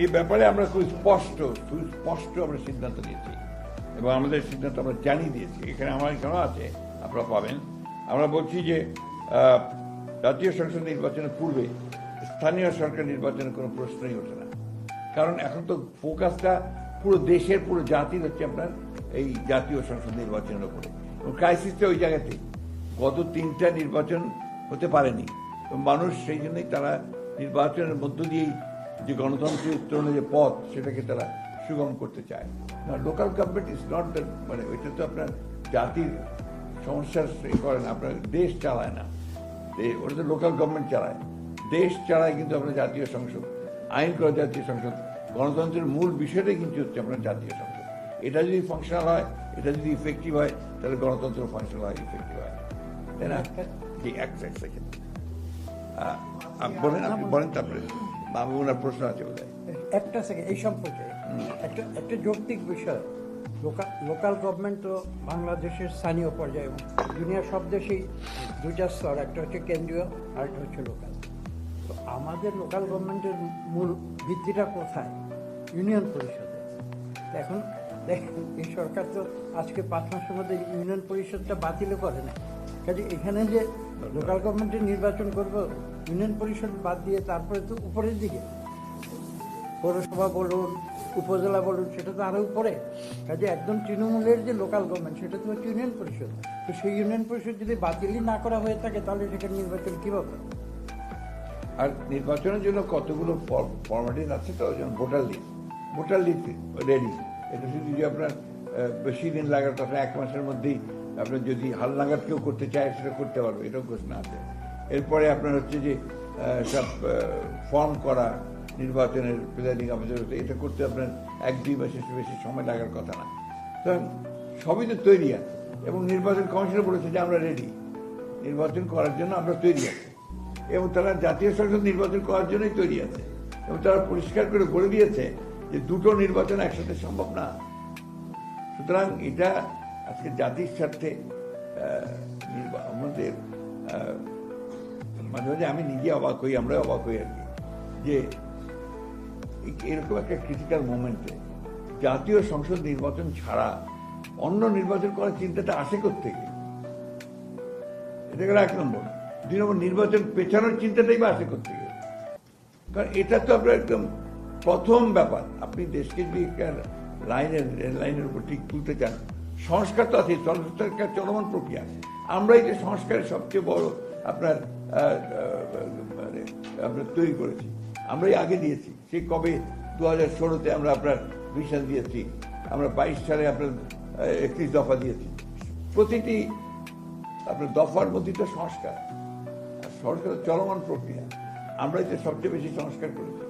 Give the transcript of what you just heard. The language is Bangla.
এই ব্যাপারে আমরা খুব স্পষ্ট সুস্পষ্ট আমরা সিদ্ধান্ত নিয়েছি। এবং আমাদের সিদ্ধান্ত আমরা জানিয়ে দিয়েছি। এখানে আমার এখানে আছে, আপনারা পাবেন। আমরা বলছি যে জাতীয় সংসদ নির্বাচনের পূর্বে স্থানীয় সরকার নির্বাচনের কোনো প্রশ্নই ওঠে না। কারণ এখন তো ফোকাসটা পুরো দেশের, পুরো জাতির হচ্ছে আপনার এই জাতীয় সংসদ নির্বাচনের উপরে। এবং ক্রাইসিসটা ওই জায়গাতেই। গত তিনটা নির্বাচন হতে পারেনি। মানুষ সেই জন্যই তারা নির্বাচনের মধ্য দিয়েই যে গণতন্ত্রের উত্তরণের যে পথ সেটাকে তারা সুগম করতে চায়। না local government is not the মানে ওইটা তো আপনার জাতির সমস্যার করে না, আপনার দেশ চালায় না। ওটা তো লোকাল গভর্নমেন্ট চালায়। দেশ চালায় কিন্তু আপনার জাতীয় সংসদ, আইন করা জাতীয় সংসদ। গণতন্ত্রের মূল বিষয়টাই কিন্তু হচ্ছে আপনার জাতীয় সংসদ। এটা যদি ফাংশনাল হয়, এটা যদি ইফেক্টিভ হয়, তাহলে গণতন্ত্র ফাংশনাল হয় ইফেক্টিভ হয়। তাই না? এক সেকেন্ড বলেন বলেন তারপরে। বাবু ওনার প্রশ্ন আছে বোধ একটা সেকেন্ড এই সম্পর্কে একটা একটা যৌক্তিক বিষয়। লোকাল গভর্নমেন্ট তো বাংলাদেশের স্থানীয় পর্যায়ে এবং দুনিয়ার সব দেশেই দুইটা স্তর, একটা হচ্ছে কেন্দ্রীয় আর একটা হচ্ছে লোকাল তো আমাদের লোকাল গভর্নমেন্টের মূল ভিত্তিটা কোথায়? ইউনিয়ন পরিষদে। এখন দেখেন এই সরকার তো আজকে পাঁচ মাসের মধ্যে ইউনিয়ন পরিষদটা বাতিল করে না কাজে এখানে যে লোকাল গভর্নমেন্টের নির্বাচন করব, ইউনিয়ন পরিষদ বাদ দিয়ে তারপরে তো উপরের দিকে। পৌরসভা বলুন, উপজেলা বলুন, সেটা তো আরও উপরে। কাজে একদম তৃণমূলের যে লোকাল গভর্নমেন্ট, সেটা তো হচ্ছে ইউনিয়ন পরিষদ। তো সেই ইউনিয়ন পরিষদ যদি বাতিলই না করা হয়ে থাকে, তাহলে সেখানে নির্বাচন কীভাবে? আর নির্বাচনের জন্য কতগুলো ফর্মালিটিস আছে তো? যেমন voter list voter list ready এটা শুধু যে আপনার বেশি দিন লাগার কথা, এক মাসের মধ্যেই আপনার যদি হাল নাগাদ কেউ করতে চায়, সেটা করতে পারবে, এটাও ঘোষণা আছে। এরপরে আপনার হচ্ছে যে সব ফর্ম করা, নির্বাচনের প্রিজাইডিং অফিসার এটা করতে আপনার এক, দুই মাসের বেশি সময় লাগার কথা না। তো সবই তো তৈরি আছে, এবং নির্বাচন কমিশনে বলেছে যে আমরা রেডি নির্বাচন করার জন্য আমরা তৈরি আছি। এবং তারা জাতীয় সংসদ নির্বাচন করার জন্যই তৈরি আছে। এবং তারা পরিষ্কার করে বলে দিয়েছে যে দুটো নির্বাচন একসাথে সম্ভব না। সুতরাং এটা আজকে জাতির স্বার্থে আমাদের মাঝে মাঝে আমি নিজে অবাক হই আমরা অবাক হই আর কি। যে এরকম একটা ক্রিটিক্যাল মোমেন্টে জাতীয় সংসদ নির্বাচন ছাড়া অন্য নির্বাচন করার চিন্তাটা আসে থেকে এটা গেল এক নম্বর। দুই নম্বর, নির্বাচন পেছানোর চিন্তাটাই বা আসে গেলে কারণ এটা তো আপনার একদম প্রথম ব্যাপার। আপনি দেশকে যদি একটা লাইনের লাইনের উপর ঠিক তুলতে চান সংস্কার তো আছে সংস্কার চলমান প্রক্রিয়া আমরাই যে সংস্কারের সবচেয়ে বড় আপনার মানে আপনার তৈরি করেছি, আমরাই আগে দিয়েছি। সে কবে? দু হাজার ষোলোতে আমরা আপনার ভিশন দিয়েছি। আমরা বাইশ সালে আপনার একত্রিশ দফা দিয়েছি। প্রতিটি আপনার দফার মধ্যে তো সংস্কার। সংস্কার চলমান প্রক্রিয়া। আমরাই তো সবচেয়ে বেশি সংস্কার করেছি।